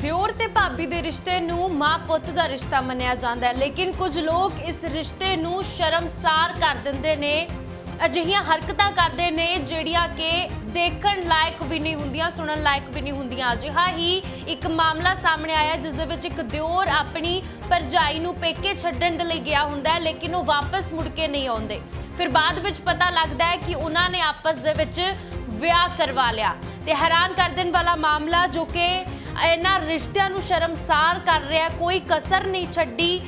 ਦਿਓਰ ਤੇ ਭਾਬੀ ਦੇ ਰਿਸ਼ਤੇ ਨੂੰ ਮਾਂ ਪੁੱਤ ਦਾ ਰਿਸ਼ਤਾ ਮੰਨਿਆ ਜਾਂਦਾ ਹੈ, ਲੇਕਿਨ ਕੁਝ ਲੋਕ ਇਸ ਰਿਸ਼ਤੇ ਨੂੰ ਸ਼ਰਮਸਾਰ ਕਰ ਦਿੰਦੇ ਨੇ, ਅਜਿਹੀਆਂ ਹਰਕਤਾਂ ਕਰਦੇ ਨੇ ਜਿਹੜੀਆਂ ਕਿ ਦੇਖਣ ਲਾਇਕ ਵੀ ਨਹੀਂ ਹੁੰਦੀਆਂ, ਸੁਣਨ ਲਾਇਕ ਵੀ ਨਹੀਂ ਹੁੰਦੀਆਂ। ਅਜਿਹਾ ਹੀ ਇੱਕ ਮਾਮਲਾ ਸਾਹਮਣੇ ਆਇਆ, ਜਿਸ ਦੇ ਵਿੱਚ ਇੱਕ ਦਿਓਰ ਆਪਣੀ ਪਰਜਾਈ ਨੂੰ ਪੇਕੇ ਛੱਡਣ ਦੇ ਲਈ ਗਿਆ ਹੁੰਦਾ ਹੈ, ਲੇਕਿਨ ਉਹ ਵਾਪਸ ਮੁੜ ਕੇ ਨਹੀਂ ਆਉਂਦੇ। ਫਿਰ ਬਾਅਦ ਵਿੱਚ ਪਤਾ ਲੱਗਦਾ ਹੈ ਕਿ ਉਹਨਾਂ ਨੇ ਆਪਸ ਦੇ ਵਿੱਚ ਵਿਆਹ ਕਰਵਾ ਲਿਆ। ਤੇ ਹੈਰਾਨ ਕਰ ਦੇਣ ਵਾਲਾ ਮਾਮਲਾ ਜੋ ਕਿ ਇਹਨਾਂ ਰਿਸ਼ਤਿਆਂ ਨੂੰ ਸ਼ਰਮਸਾਰ ਕਰ ਰਿਹਾ, ਕੋਈ ਕਸਰ ਨਹੀਂ ਛੱਡੀ।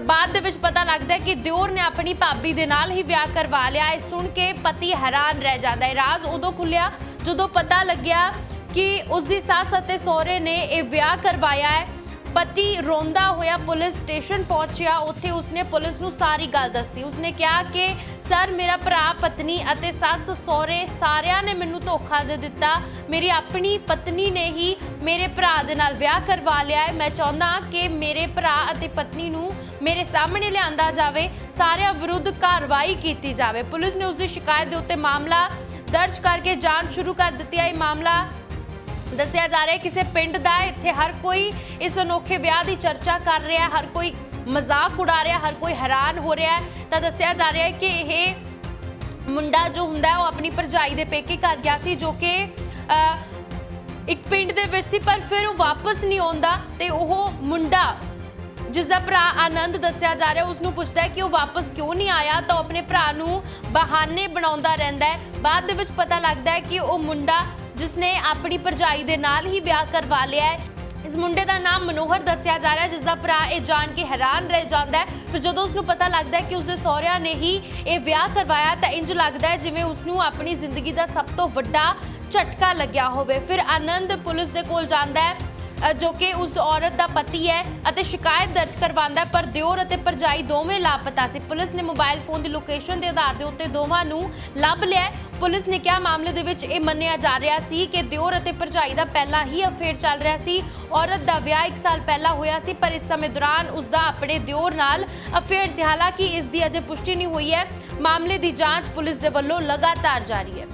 ਬਾਅਦ ਦੇ ਵਿੱਚ ਪਤਾ ਲੱਗਦਾ ਹੈ ਕਿ ਦਿਓਰ ਨੇ ਆਪਣੀ ਭਾਬੀ ਦੇ ਨਾਲ ਹੀ ਵਿਆਹ ਕਰਵਾ ਲਿਆ। ਇਹ ਸੁਣ ਕੇ ਪਤੀ ਹੈਰਾਨ ਰਹਿ ਜਾਂਦਾ ਹੈ। ਰਾਜ਼ ਉਦੋਂ ਖੁੱਲਿਆ ਜਦੋਂ ਪਤਾ ਲੱਗਿਆ ਕਿ ਉਸ ਦੀ ਸੱਸ ਅਤੇ ਸਹੁਰੇ ਨੇ ਇਹ ਵਿਆਹ ਕਰਵਾਇਆ ਹੈ। ਪਤੀ ਰੋਂਦਾ ਹੋਇਆ ਪੁਲਿਸ ਸਟੇਸ਼ਨ ਪਹੁੰਚਿਆ। ਉੱਥੇ ਉਸਨੇ ਪੁਲਿਸ ਨੂੰ ਸਾਰੀ ਗੱਲ ਦੱਸੀ। ਉਸਨੇ ਕਿਹਾ ਕਿ, ਸਰ, ਮੇਰਾ ਭਰਾ, ਪਤਨੀ ਅਤੇ ਸੱਸ ਸਹੁਰੇ ਸਾਰਿਆਂ ਨੇ ਮੈਨੂੰ ਧੋਖਾ ਦੇ ਦਿੱਤਾ। ਮੇਰੀ ਆਪਣੀ ਪਤਨੀ ਨੇ ਹੀ ਮੇਰੇ ਭਰਾ ਦੇ ਨਾਲ ਵਿਆਹ ਕਰਵਾ ਲਿਆ ਹੈ। ਮੈਂ ਚਾਹੁੰਦਾ ਕਿ ਮੇਰੇ ਭਰਾ ਅਤੇ ਪਤਨੀ ਨੂੰ ਮੇਰੇ ਸਾਹਮਣੇ ਲਿਆਂਦਾ ਜਾਵੇ। ਸਾਰਿਆਂ ਵਿਰੁੱਧ ਕਾਰਵਾਈ ਕੀਤੀ ਜਾਵੇ। ਪੁਲਿਸ ਨੇ ਉਸ ਦੀ ਸ਼ਿਕਾਇਤ ਦੇ ਉੱਤੇ ਮਾਮਲਾ ਦਰਜ ਕਰਕੇ ਜਾਂਚ ਸ਼ੁਰੂ ਕਰ ਦਿੱਤੀ। ਹੈ ਇਹ ਮਾਮਲਾ ਦੱਸਿਆ ਜਾ ਰਿਹਾ ਹੈ ਕਿਸੇ ਪਿੰਡ ਦਾ ਇੱਥੇ ਹਰ ਕੋਈ ਇਸ ਅਨੋਖੇ ਵਿਆਹ ਦੀ ਚਰਚਾ ਕਰ ਰਿਹਾ ਹਰ ਕੋਈ ਮਜ਼ਾਕ ਉਡਾ ਰਿਹਾ, ਹਰ ਕੋਈ ਹੈਰਾਨ ਹੋ ਰਿਹਾ ਤਾਂ ਦੱਸਿਆ ਜਾ ਰਿਹਾ ਹੈ ਕਿ ਇਹ ਮੁੰਡਾ ਜੋ ਹੁੰਦਾ ਉਹ ਆਪਣੀ ਭਰਜਾਈ ਦੇ ਪੇਕੇ ਘਰ ਗਿਆ ਸੀ, ਜੋ ਕਿ ਇੱਕ ਪਿੰਡ ਦੇ ਵਿੱਚ ਸੀ, ਪਰ ਫਿਰ ਉਹ ਵਾਪਸ ਨਹੀਂ ਆਉਂਦਾ ਤੇ ਉਹ ਮੁੰਡਾ, ਜਿਸ ਦਾ ਭਰਾ ਆਨੰਦ ਦੱਸਿਆ ਜਾ ਰਿਹਾ ਉਸ ਨੂੰ ਪੁੱਛਦਾ ਹੈ ਕਿ ਉਹ ਵਾਪਸ ਕਿਉਂ ਨਹੀਂ ਆਇਆ, ਤਾਂ ਉਹ ਆਪਣੇ ਭਰਾ ਨੂੰ ਬਹਾਨੇ ਬਣਾਉਂਦਾ ਰਹਿੰਦਾ ਹੈ। ਬਾਅਦ ਦੇ ਵਿੱਚ ਪਤਾ ਲੱਗਦਾ ਹੈ ਕਿ ਉਹ ਮੁੰਡਾ ਜਿਸ ਨੇ ਆਪਣੀ ਭਰਜਾਈ ਦੇ ਨਾਲ ਹੀ ਵਿਆਹ ਕਰਵਾ ਲਿਆ ਹੈ। ਇਸ ਮੁੰਡੇ ਦਾ ਨਾਮ ਮਨੋਹਰ ਦੱਸਿਆ ਜਾ ਰਿਹਾ ਹੈ ਜਿਸ ਦਾ ਭਰਾ ਇਹ ਜਾਣ ਕੇ ਹੈਰਾਨ ਰਹਿ ਜਾਂਦਾ ਹੈ। ਫਿਰ ਜਦੋਂ ਉਸ ਨੂੰ ਪਤਾ ਲੱਗਦਾ ਹੈ ਕਿ ਉਸ ਦੇ ਸਹੁਰਿਆਂ ਨੇ ਹੀ ਇਹ ਵਿਆਹ ਕਰਵਾਇਆ, ਤਾਂ ਇੰਜ ਲੱਗਦਾ ਹੈ ਜਿਵੇਂ ਉਸ ਨੂੰ ਆਪਣੀ ਜ਼ਿੰਦਗੀ ਦਾ ਸਭ ਤੋਂ ਵੱਡਾ ਝਟਕਾ ਲੱਗਿਆ ਹੋਵੇ। ਫਿਰ ਆਨੰਦ ਪੁਲਿਸ ਦੇ ਕੋਲ ਜਾਂਦਾ ਹੈ। ਜੋ ਕਿ ਉਸ ਔਰਤ ਦਾ ਪਤੀ ਹੈ ਅਤੇ ਸ਼ਿਕਾਇਤ ਦਰਜ ਕਰਵਾਉਂਦਾ ਪਰ ਦਿਓਰ ਅਤੇ ਪਰਜਾਈ ਦੋਵੇਂ ਲਾਪਤਾ ਸੀ। ਪੁਲਿਸ ਨੇ ਮੋਬਾਈਲ ਫੋਨ ਦੀ ਲੋਕੇਸ਼ਨ ਦੇ ਆਧਾਰ ਦੇ ਉੱਤੇ ਦੋਵਾਂ ਨੂੰ ਲੱਭ ਲਿਆ ਪੁਲਿਸ ਨੇ ਕਿਹਾ, ਮਾਮਲੇ ਦੇ ਵਿੱਚ ਇਹ ਮੰਨਿਆ ਜਾ ਰਿਹਾ ਸੀ ਕਿ ਦਿਓਰ ਅਤੇ ਪਰਜਾਈ ਦਾ ਪਹਿਲਾਂ ਹੀ ਅਫੇਅਰ ਚੱਲ ਰਿਹਾ ਸੀ। ਔਰਤ ਦਾ ਵਿਆਹ 1 ਸਾਲ ਪਹਿਲਾਂ ਹੋਇਆ ਸੀ, ਪਰ ਇਸ ਸਮੇਂ ਦੌਰਾਨ ਉਸ ਦਾ ਆਪਣੇ ਦਿਓਰ ਨਾਲ ਅਫੇਅਰ ਸੀ। ਹਾਲਾਂਕਿ ਇਸ ਦੀ ਅਜੇ ਪੁਸ਼ਟੀ ਨਹੀਂ ਹੋਈ ਹੈ। ਮਾਮਲੇ ਦੀ ਜਾਂਚ ਪੁਲਿਸ ਦੇ ਵੱਲੋਂ ਲਗਾਤਾਰ ਜਾਰੀ ਹੈ।